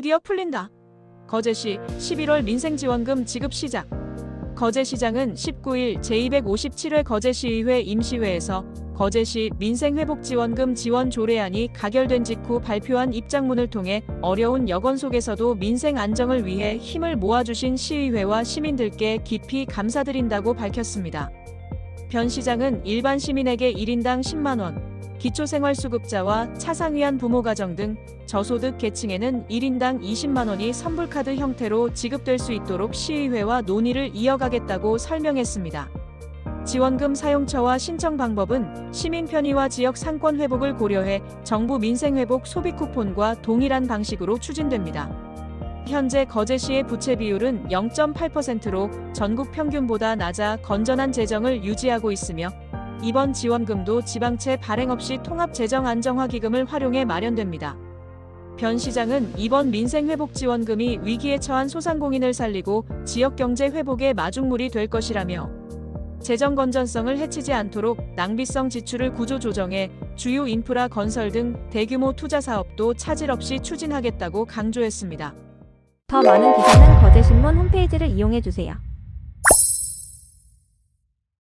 드디어 풀린다. 거제시 11월 민생지원금 지급 시작. 거제시장은 19일 제257회 거제시의회 임시회에서 거제시 민생회복지원금 지원 조례안이 가결된 직후 발표한 입장문을 통해 어려운 여건 속에서도 민생 안정을 위해 힘을 모아주신 시의회와 시민들께 깊이 감사드린다고 밝혔습니다. 변 시장은 일반 시민에게 1인당 10만원, 기초생활수급자와 차상위안 부모가정 등 저소득 계층에는 1인당 20만 원이 선불카드 형태로 지급될 수 있도록 시의회와 논의를 이어가겠다고 설명했습니다. 지원금 사용처와 신청 방법은 시민 편의와 지역 상권 회복을 고려해 정부 민생 회복 소비 쿠폰과 동일한 방식으로 추진됩니다. 현재 거제시의 부채 비율은 0.8%로 전국 평균보다 낮아 건전한 재정을 유지하고 있으며 이번 지원금도 지방채 발행 없이 통합재정 안정화기금을 활용해 마련됩니다. 변 시장은 이번 민생회복지원금이 위기에 처한 소상공인을 살리고 지역경제 회복의 마중물이 될 것이라며 재정 건전성을 해치지 않도록 낭비성 지출을 구조 조정해 주요 인프라 건설 등 대규모 투자 사업도 차질 없이 추진하겠다고 강조했습니다. 더 많은 기사는 거제신문 홈페이지를 이용해 주세요.